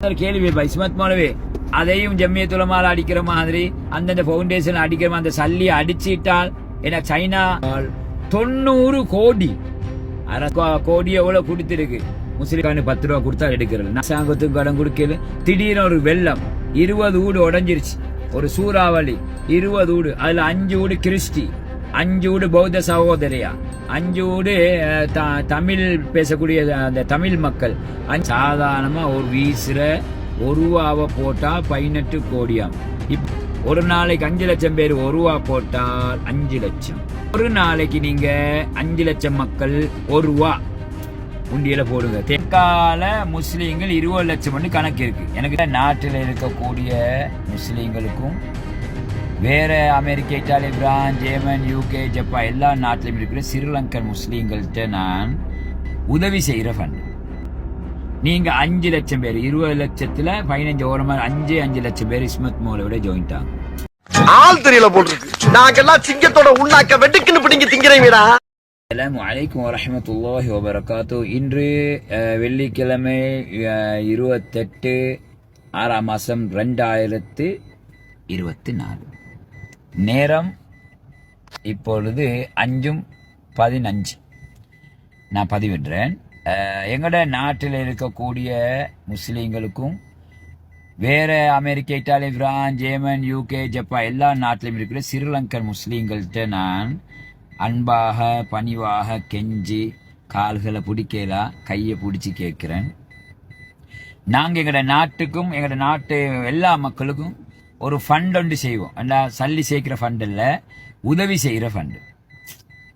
கேள்வி வைப்பா, இஸ்மத் மௌலவி அதையும் ஜம்மியத்துலமால அடிக்கிற மாதிரி அந்தந்த பவுண்டேஷன் அடிக்கிற மாதிரி அந்த சல்லி அடிச்சிட்டால் ஏன்னா சைனா தொண்ணூறு கோடி. கோடி எவ்வளவு கொடுத்துருக்கு? முஸ்லிம்கானு பத்து ரூபா கொடுத்தா எடுக்கிறது அரசாங்கத்துக்கு கடன் கொடுக்கல. திடீர்னு ஒரு வெள்ளம் இருபது வீடு உடைஞ்சிருச்சு. ஒரு சூறாவளி இருபது வீடு அதுல அஞ்சு வீடு கிறிஸ்டி. அஞ்சூடு பௌத்த சகோதரியா? அஞ்சூடு த- தமிழ் பேசக்கூடிய அந்த தமிழ் மக்கள். அஞ்சு ஒரு வீசுகிற ஒரு ரூபாவை பதினெட்டு கோடியாம். இப் ஒரு நாளைக்கு அஞ்சு லட்சம் பேர் ஒருவா போட்டால் அஞ்சு லட்சம். ஒரு நாளைக்கு நீங்க அஞ்சு லட்சம் மக்கள் ஒருவா உண்டியில் உண்டியல போடுங்க. தெற்கால முஸ்லீம்கள் இருபது லட்சம் கணக்கு இருக்கு. எனக்கு நாட்டில் இருக்கக்கூடிய முஸ்லீம்களுக்கும் வேற America Italy France German UK Japan எல்லா நாட்டிலும் இருக்கிற ஸ்ரீலங்கன் முஸ்லீம்கள்ட்ட நான் உதவி செய்கிற ஃபண்ட் நீங்க அஞ்சு லட்சம் பேர் இருபது லட்சத்துல பதினஞ்சு ஓரமா அஞ்சு அஞ்சு லட்சம் பேர் இஸ்மத் மோலோட ஜாயின்ட் ஆகும் ஆள் தெரியல போட்டுருக்கு. நாங்கெல்லாம் சிங்கத்தோட உண்ணாக்க வெட்டுக்குன்னு பிடிங்க திங்கிறீங்கடா அஸ்ஸலாமு அலைக்கும் வரஹ்மத்துல்லாஹி வபரகாத்து இன்று வெள்ளிக்கிழமை இருபத்தெட்டு ஆறாம் மாதம் ரெண்டாயிரத்து இருபத்தி நாலு. நேரம் இப்பொழுது அஞ்சும் பதினஞ்சு. நான் பதிவிடுறேன். எங்களோட நாட்டில் இருக்கக்கூடிய முஸ்லீம்களுக்கும் வேறு America Italy France German UK Japan எல்லா நாட்டிலும் இருக்கிற ஸ்ரீலங்கன் முஸ்லீம்கள்கிட்ட நான் அன்பாக பணிவாக கெஞ்சி கால்களை பிடிக்கலாம் கையை பிடிச்சி கேட்குறேன். நாங்கள் எங்களோட நாட்டுக்கும் எங்களோட நாட்டு எல்லா மக்களுக்கும் ஒரு ஃபண்ட் ஒன்று செய்வோம். என்ன சல்லி சேர்க்கிற ஃபண்ட் இல்லை உதவி செய்கிற ஃபண்டு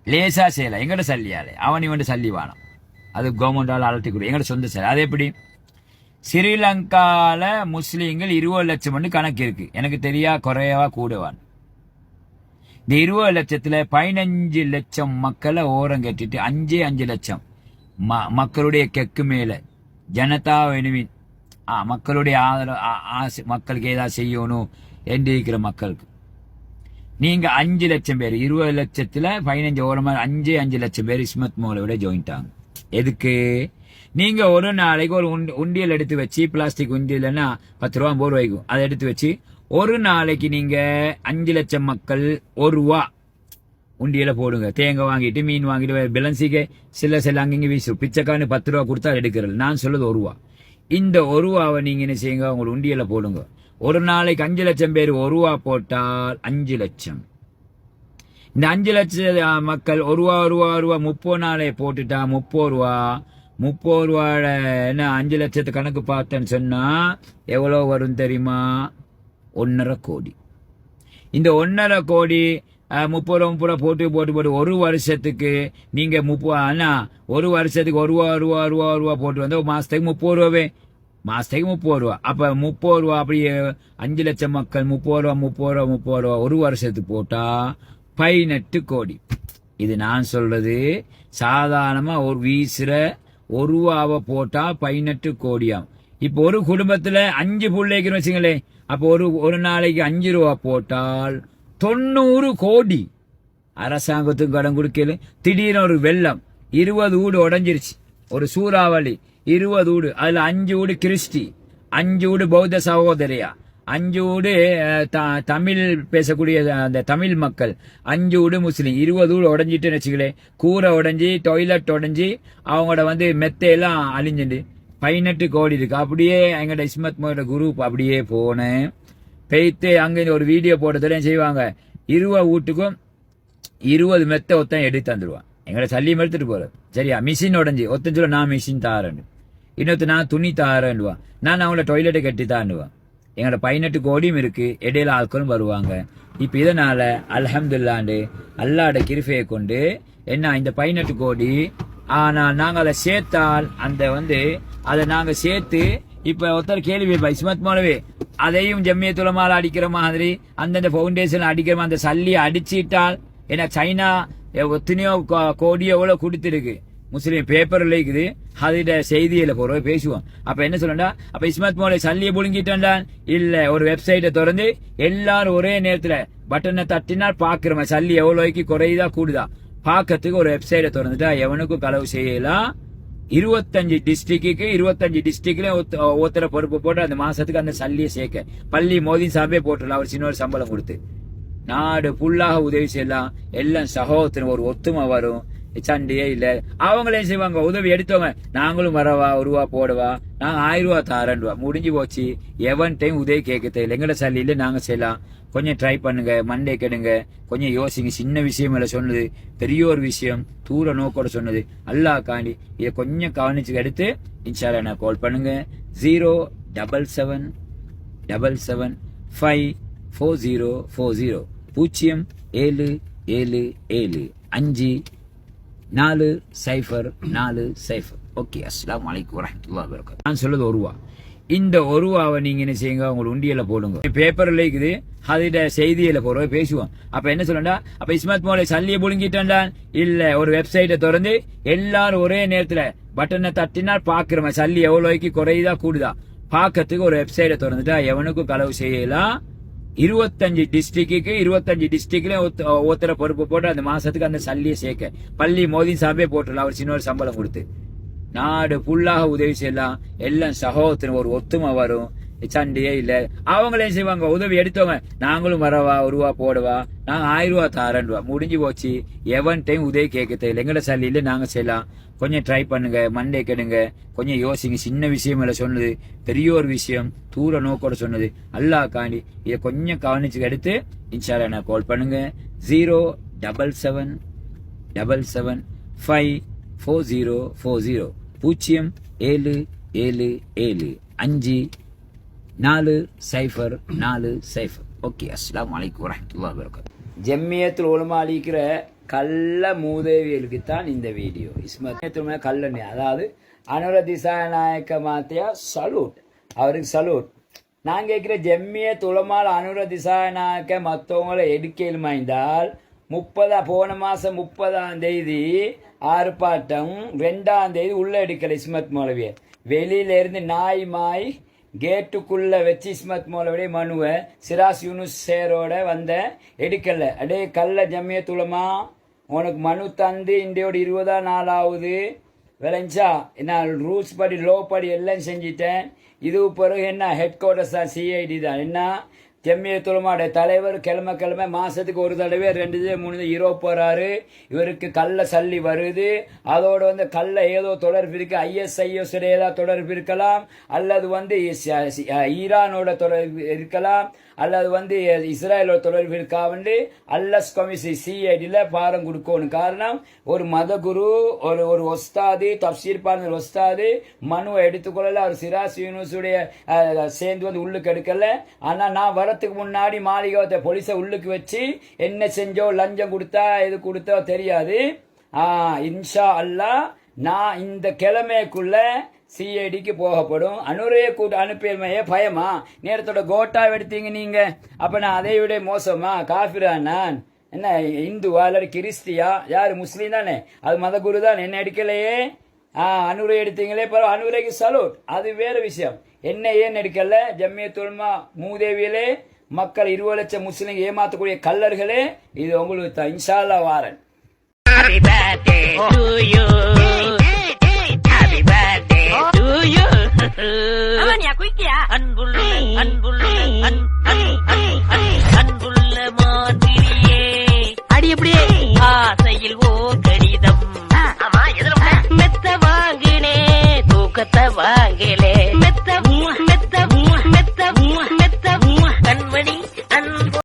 லேசாக செய்யலை எங்கள்ட சல்லியாலே அவன் இவன் சல்லி வானம் அது கவர்மெண்டால் அழட்டி கொடு எங்கள்ட சொந்த சல்லி? அது எப்படி? ஸ்ரீலங்கால முஸ்லீம்கள் இருபது லட்சம் கணக்கு இருக்குது எனக்கு தெரியா குறையவா கூடவான் இந்த இருபது லட்சத்தில் பதினஞ்சு லட்சம் மக்களை ஓரம் கட்டிட்டு அஞ்சே அஞ்சு லட்சம் ம- மக்களுடைய கெக்கு மேலே ஜனதா வெனுவின் மக்களுடைய ஆதரவு ஆ- ஆசை மக்களுக்கு ஏதாவது செய்யணும் என்று இருக்கிற மக்களுக்கு. நீங்க அஞ்சு லட்சம் பேர் இருபது லட்சத்துல பதினஞ்சு ஓரமாக அஞ்சு அஞ்சு லட்சம் பேர் இஸ்மத் மோலோட ஜாயின்ட் ஆகும் எதுக்கு? நீங்க ஒரு நாளைக்கு ஒரு உண்டி- உண்டியல் எடுத்து வச்சு பிளாஸ்டிக் உண்டியல்னா பத்து ரூபா ஐம்பது ரூபாய்க்கும் அதை எடுத்து வச்சு ஒரு நாளைக்கு நீங்க அஞ்சு லட்சம் மக்கள் ஒரு ரூபா உண்டியல போடுங்க. தேங்காய் வாங்கிட்டு மீன் வாங்கிட்டு பிலன்சிக்கு சில சில அங்கங்க வீசும். பிச்சைக்கான்னு பத்து ரூபா கொடுத்தா எடுக்கிறது நான் சொல்றது ஒரு ரூபா. இந்த ஒருவாவை நீங்கள் என்ன செய்யுங்க? உங்க உண்டியலை போடுங்க. ஒரு நாளைக்கு அஞ்சு லட்சம் பேர் ஒருவா போட்டால் அஞ்சு லட்சம். இந்த அஞ்சு லட்சம் மக்கள் ஒருவா ஒருவா ஒருவா முப்பது நாளை போட்டுட்டா முப்பது ரூபா. முப்பது ரூபாட என்ன அஞ்சு லட்சத்து கணக்கு பார்த்தேன்னு சொன்னால் எவ்வளோ வரும் தெரியுமா? ஒன்றரை கோடி. இந்த ஒன்றரை கோடி முப்பது ரூபா முப்பது ரூபா போட்டு போட்டு போட்டு ஒரு வருஷத்துக்கு நீங்கள் முப்பது அண்ணா ஒரு வருஷத்துக்கு ஒரு ரூபா ரூபா ரூபா ரூபா போட்டு வந்தால் ஒரு மாதத்துக்கு முப்பது ரூபாவே. மாதத்துக்கு முப்பது ரூபா. அப்போ முப்பது ரூபா அப்படியே அஞ்சு லட்சம் மக்கள் முப்பது ரூபா முப்பது ரூபா முப்பது ரூபா ஒரு வருஷத்துக்கு போட்டால் பதினெட்டு கோடி. இது நான் சொல்றது சாதாரணமாக ஒரு வீசுகிற ஒரு ரூபாவை போட்டால் பதினெட்டு கோடியாம் இப்போ ஒரு குடும்பத்தில் அஞ்சு பிள்ளைக்குன்னு வச்சுங்களேன். அப்போ ஒரு ஒரு நாளைக்கு அஞ்சு ரூபா போட்டால் தொண்ணூறு கோடி அரசாங்கத்துக்கு கடன் கொடுக்கல. திடீர்னு ஒரு வெள்ளம். இருபது வீடு உடஞ்சிருச்சு. ஒரு சூறாவளி. இருபது வீடு அதுல அஞ்சு வீடு கிறிஸ்டி. அஞ்சு வீடு பௌத்த சகோதரியா. அஞ்சு வீடு த- தமிழ் பேசக்கூடிய அந்த தமிழ் மக்கள். அஞ்சு வீடு முஸ்லீம். இருபது வீடு உடஞ்சிட்டுன்னு வச்சுங்களேன் கூரை உடஞ்சி டொய்லெட் உடஞ்சி அவங்களோட வந்து மெத்தையெல்லாம் அழிஞ்சுண்டு. பதினெட்டு கோடி இருக்கு. அப்படியே எங்கட இஸ்மத் மோட குரூப் அப்படியே போனேன். பெய்த்து அங்கே ஒரு வீடியோ போட்டதுலையும் செய்வாங்க. இருபது வீட்டுக்கும் இருபது மெத்த ஒத்தன் எடுத்து தந்துடுவான் எங்களை சல்லியும் எடுத்துட்டு போகிற சரியா? மிஷின் உடஞ்சி. ஒத்தன் சொல்ல நான் மிஷின் தாரேன் இன்னொருத்த நான் துணி தாரேன்னுவான். நான் அவங்கள டொய்லெட்டை கட்டி தாண்டுவான் எங்களோட பதினெட்டு கோடியும் இருக்குது இடையில ஆட்களும் வருவாங்க. இப்போ இதனால் அல்ஹம்துல்லாண்டு அல்லாட கிருஃபையை கொண்டு என்ன இந்த பதினெட்டு கோடி ஆனால் நாங்கள் அதை சேர்த்தால் அந்த வந்து அதை நாங்கள் சேர்த்து இப்போ ஒருத்தர் கேள்வி பை இஸ்மத் மௌலவி அதையும் ஜம்மியத்துலமால அடிக்கிற மாதிரி அந்தந்த ஃபவுண்டேஷன் அடிக்கிற மாதிரி அந்த சல்லி அடிச்சிட்டால் ஏன்னா சைனா எத்தனையோ கோடி எவ்வளோ கொடுத்துருக்கு. முஸ்லீம் பேப்பரில் இருக்குது. அதிட செய்தியில போற பேசுவோம். அப்ப என்ன சொல்லண்டா அப்ப இஸ்மத் மோலை சல்லியை புழுங்கிட்டான்டா இல்ல ஒரு வெப்சைட்டை திறந்து எல்லாரும் ஒரே நேரத்துல பட்டனை தட்டினால் பாக்குறோம் சல்லி எவ்வளோக்கு குறையுதா கூடுதா? பார்க்கறதுக்கு ஒரு வெப்சைட்டை திறந்துட்டா எவனுக்கும் களவு செய்யலாம் இருபத்தஞ்சு டிஸ்ட்ரிக்ட்டுக்கு இருபத்தஞ்சு டிஸ்ட்ரிக்ட்ல ஒருத்தர பொறுப்பு போட்டு அந்த மாசத்துக்கு அந்த சல்லியை சேர்க்க. பள்ளி மோதி சாபே போட்டுடலாம். அவர் சின்ன ஒரு சம்பளம் கொடுத்து. நாடு ஃபுல்லாக உதவி செய்யலாம். எல்லாம் சகோதரன் ஒரு ஒத்துமை வரும். சண்டையே இல்லை. அவங்களையும் செய்வாங்க? உதவி எடுத்தவங்க நாங்களும் வரவா ஒரு ரூபா போடவா? நாங்கள் ஆயிரம் ரூபா தாரேன் ரூபா. முடிஞ்சு போச்சு. எவன் டைம் உதவி கேட்க தெரியல எங்கட சல்லியில நாங்கள் செய்யலாம். கொஞ்சம் ட்ரை பண்ணுங்க மண்டே கெடுங்க. கொஞ்சம் யோசிங்க. சின்ன விஷயம் இல்லை சொன்னது. பெரிய ஒரு விஷயம். தூர நோக்கோட சொன்னது. அல்லாஹ் காண்டி இதை கொஞ்சம் கவனிச்சு எடுத்து இன்ஷால்லா நான் கால் பண்ணுங்க. Zero double seven double seven five four zero four zero பூஜ்ஜியம் ஏழு ஏழு ஏழு. அஞ்சு நாலு சைஃபர் நாலு சைஃபர். ஓகே அஸ்லாம் வலைக்கம் வரமத்துல்லா வபரகாத்துஹு நான் சொல்றது ஒருவா இந்த ஒருவாவை நீங்க என்ன செய்யுங்க? உங்களுக்கு உண்டியல போடுங்க. பேப்பர்ல இருக்குது. அதிட செய்தியில போறோம் பேசுவோம். அப்ப என்ன சொல்லண்டா அப்ப இஸ்மத் மோலை சல்லியை புழுங்கிட்டான்டா. இல்ல ஒரு வெப்சைட்டை திறந்து எல்லாரும் ஒரே நேரத்துல பட்டனை தட்டினால் பாக்குறவன் சல்லி எவ்வளோக்கு குறையுதா கூடுதா? பாக்கிறதுக்கு ஒரு வெப்சைட்டை திறந்துட்டா எவனுக்கும் களவு செய்யலாம். இருபத்தஞ்சு டிஸ்ட்ரிக்ட்டுக்கு இருபத்தஞ்சு டிஸ்ட்ரிக்ட்ல ஒருத்தர பொறுப்பு போட்டு அந்த மாசத்துக்கு அந்த சல்லியை சேர்க்க. பள்ளி மோதி சாபே போட்டுடலாம். அவர் சின்ன ஒரு சம்பளம் கொடுத்து. நாடு ஃபுல்லாக உதவி செய்யலாம். எல்லாம் சகோதரன் ஒரு ஒத்துமை வரும். சண்டையே இல்லை. அவங்களே செய்வாங்க? உதவி எடுத்தவங்க நாங்களும் வரவா ஒரு ரூபா போடவா நாங்கள் ஆயிரம் ரூபா தாரன் ரூபா முடிஞ்சு போச்சு. எவன் டைம் உதவி கேட்க தெரியல எங்களை சல்லி இல்லை நாங்கள் செய்யலாம். கொஞ்சம் ட்ரை பண்ணுங்க மண்டே கெடுங்க. கொஞ்சம் யோசிங்க. சின்ன விஷயம் இல்லை சொன்னது. பெரிய ஒரு விஷயம். தூர நோக்கோட சொன்னது. அல்லா காண்டி இதை கொஞ்சம் கவனிச்சு எடுத்து இன்ஷால நான் கால் பண்ணுங்க. Zero double seven double seven five four zero four zero பூஜ்ஜியம் ஏழு ஏழு ஏழு. அஞ்சு நாலு சைஃபர் நாலு சைஃபர். ஓகே அஸ்லாம் வலைக்கு வரமத்துல்லா வபரகாத்துஹு ஜெம்மியத்தில் உலமா அளிக்கிற கள்ள மூதேவியலுக்கு தான் இந்த வீடியோ. இஸ்மத்தில் கல்லணி அதாவது அனுர திசாநாயக்க மாத்தியா சலூட். அவருக்கு சலூட். நான் கேட்குற ஜெம்மிய துளமால் அனுர திசாநாயக்க மற்றவங்களை எடுக்கலுமாய்ந்தால் முப்பதா போன மாதம் முப்பதாம் தேதி ஆர்ப்பாட்டம் ரெண்டாம் தேதி உள்ள எடுக்கல இஸ்மத் மௌலவியர் வெளியிலேருந்து நாய் மாய் கேட்டுக்குள்ள வச்சு இஸ்மத் மோலவுடைய மனுவை சிராஸ் யூனுஸ் சேரோட வந்த எடுக்கல. அடே கல்ல ஜம்மிய துளமா உனக்கு மனு தந்து இண்டியோட இருபதாம் நாள் ஆகுது விளைஞ்சா நான் ரூல்ஸ் படி லோ படி எல்லாம் செஞ்சிட்டேன். இது பிறகு என்ன ஹெட் குவார்டர்ஸ் தான் சிஐடி தான். என்ன? ஜெம்மிய துளமாடைய தலைவர் கிழமை கிழமை மாதத்துக்கு ஒரு தடவை ரெண்டு தடவை மூணு தடவை யூரோப் இவருக்கு கல்லை சல்லி வருது. அதோட வந்து கள்ள ஏதோ தொடர்பு இருக்குது ஐஎஸ்ஐஎஸ் ஏதாவது தொடர்பு இருக்கலாம். அல்லது வந்து ஈரானோட தொடர்பு இருக்கலாம். அல்லது வந்து இஸ்ரேலோட தொடர்பு இருக்கா வந்து அல்லஸ் கமிசி சிஐடியில் பாரம் கொடுக்கணும். காரணம் ஒரு மதகுரு ஒரு ஒரு ஒஸ்தாது தப்சீர் பாருங்க ஒஸ்தாது மனுவை எடுத்துக்கொள்ளல. அவர் சிராஸ் யூனிவர்ஸுடைய சேர்ந்து வந்து உள்ளுக்கு எடுக்கல. ஆனால் நான் வர வரத்துக்கு முன்னாடி மாளிகை போலீஸை உள்ளுக்கு வச்சு என்ன செஞ்சோ லஞ்சம் கொடுத்தா எது கொடுத்தோ தெரியாது. ஆ இன்ஷா அல்லாஹ் நான் இந்த கிழமைக்குள்ள சிஐடிக்கு போகப்படும். அனுரைய கூட்டு அனுப்பியமையே பயமா? நேரத்தோட கோட்டா எடுத்தீங்க நீங்க. அப்ப நான் அதை விட மோசமா? காஃபிரா நான்? என்ன இந்துவா இல்லாட்டி கிறிஸ்தியா? யாரு முஸ்லீம் தானே? அது மதகுரு தான். என்ன எடுக்கலையே அனுரை எடுத்தீங்களே பரவ அனுரைக்கு சலூட் அது வேற விஷயம். என்ன ஏன் எடுக்கல? ஜம்மிய தொல்மா மூதேவியிலே மக்கள் இருபது லட்சம் முஸ்லீம் ஏமாத்தக்கூடிய கல்லர்களே இது உங்களுக்கு தான் இன்ஷா அல்லாஹ் வாரன். Happy birthday to you. Happy birthday to you. அவன் குயிக்கியா? அன்புள்ள அன்புள்ள அன்